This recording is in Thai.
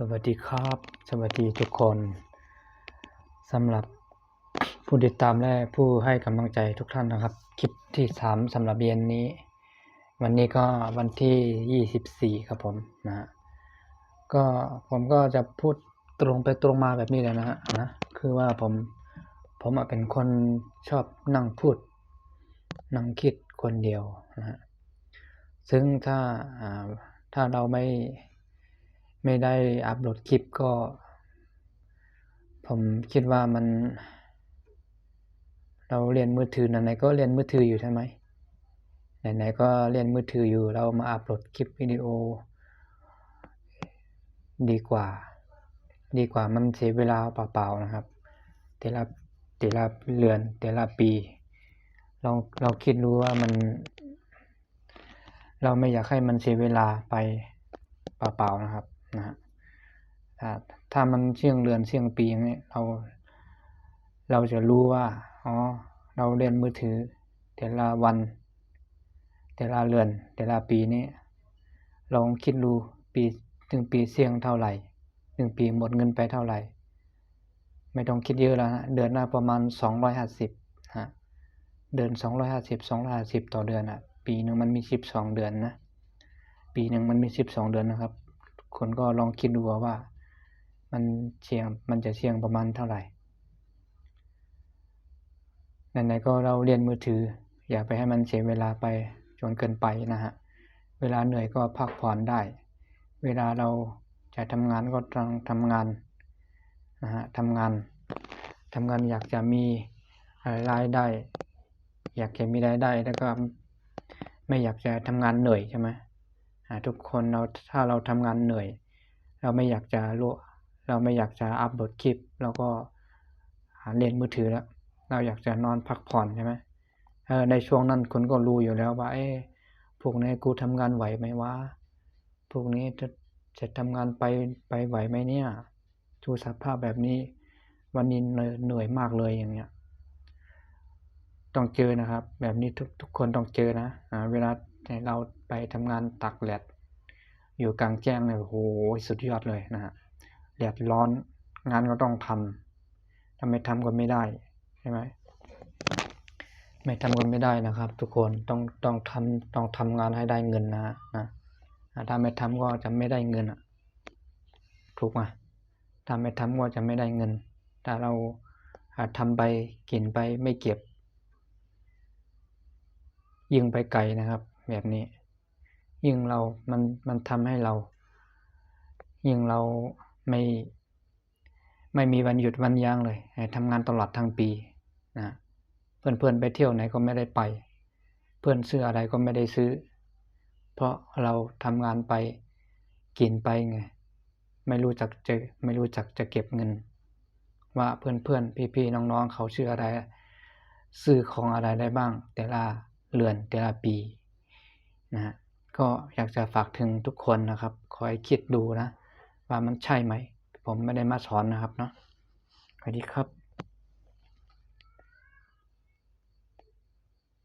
สวัสดีครับ สวัสดีทุกคนสำหรับผู้ติดตามและผู้ให้กำลังใจทุกท่านนะครับ คลิปที่สามสำหรับเย็นนี้ วันนี้ก็วันที่ยี่สิบสี่ครับผมนะฮะก็ผมก็จะพูดตรงไปตรงมาแบบนี้เลยนะฮะนะคือว่าผมผมเป็นคนชอบนั่งพูด นั่งคิดคนเดียวนะฮะซึ่งถ้าถ้าเราไม่ ไม่ได้อัปโหลดคลิปก็ ผมคิดว่ามัน เราเรียนมือถือไหนๆก็เรียนมือถืออยู่ใช่ไหมไหนๆก็เรียนมือถืออยู่เรามาอัปโหลดคลิปวิดีโอ ดีกว่า ดีกว่ามันเสียเวลาเปล่าๆนะครับ แต่ละแต่ละเดือนแต่ละปี เราเราคิดรู้ว่ามัน เราไม่อยากให้มันเสียเวลาไปเปล่าๆนะครับ นะฮะถ้าถ้ามันเสี่ยงเดือนเสี่ยงปีอย่างนี้เรา เราจะรู้ว่าอ๋อเราเล่นมือถือ แต่ละวัน แต่ละเดือน แต่ละปีนี้ลองคิดดูปีหนึ่งปีเสี่ยงเท่าไหร่หนึ่งปีหมดเงินไปเท่าไหร่ ไม่ต้องคิดเยอะแล้วนะเดือนละประมาณสองร้อยห้าสิบฮะเดือนสองร้อยห้าสิบสองร้อยห้าสิบต่อเดือนอะ ปีหนึ่งมันมีสิบสองเดือนนะ ปีหนึ่งมันมีสิบสองเดือนนะครับ คนก็ลองคิดดูว่า มันเชียงมันจะเชียงประมาณเท่าไหร่ไหนๆก็เราเรียนมือถือ อย่าไปให้มันเสียเวลาไปจนเกินไปนะฮะ เวลาเหนื่อยก็พักผ่อนได้ เวลาเราจะทำงานก็ต้องทำงานนะฮะทำงานทำงานอยากจะมีรายได้ อยากจะมีรายได้แล้วก็ไม่อยากจะทำงานเหนื่อยใช่ไหม ทุกคนเราถ้าเราทำงานเหนื่อย เราไม่อยากจะโลเราไม่อยากจะอัพโหลดคลิป เราก็หาเล่นมือถือแล้ว เราอยากจะนอนพักผ่อนใช่ไหมเออในช่วงนั้นคนก็รู้อยู่แล้วว่าเอ๊ะพวกนี้กูทำงานไหวไหมวะพวกนี้จะจะทำงานไปไปไหวไหมเนี่ยดูสภาพแบบนี้วันนี้เหนื่อยเหนื่อยมากเลยอย่างเงี้ย ต้องเจอนะครับ แบบนี้ทุกทุกคนต้องเจอนะอ่าเวลาเราไปทำงานตักแดดอยู่กลางแจ้งเนี่ยโอ้โหสุดยอดเลยนะฮะแดดร้อนงานก็ต้องทำถ้าไม่ทำก็ไม่ได้ใช่ไหมไม่ทำก็ไม่ได้นะครับ ทุกคนต้องต้องทำต้องทำงานให้ได้เงินนะนะถ้าไม่ทำก็จะไม่ได้เงินอะถูกไหมถ้าไม่ทำก็จะไม่ได้เงินถ้าเราอ่าทำไปกินไปไม่เก็บ ยิงไปไกลนะครับ แบบนี้ ยิ่งเรามันมันทำให้เรา ยิ่งเราไม่ไม่มีวันหยุดวันยั้งเลยทำงานตลอดทั้งปีนะเพื่อนเพื่อนไปเที่ยวไหนก็ไม่ได้ไป เพื่อนซื้ออะไรก็ไม่ได้ซื้อ เพราะเราทำงานไปกินไปไงไม่รู้จักจะไม่รู้จักจะเก็บเงิน ว่าเพื่อนเพื่อนพี่พี่น้องๆเขาซื้ออะไรซื้อของอะไรได้บ้าง แต่ละเรือนแต่ละปี นะฮะก็อยากจะฝากถึงทุกคนนะครับ คอยคิดดูนะ ว่ามันใช่ไหม ผมไม่ได้มาสอนนะครับเนาะสวัสดีครับ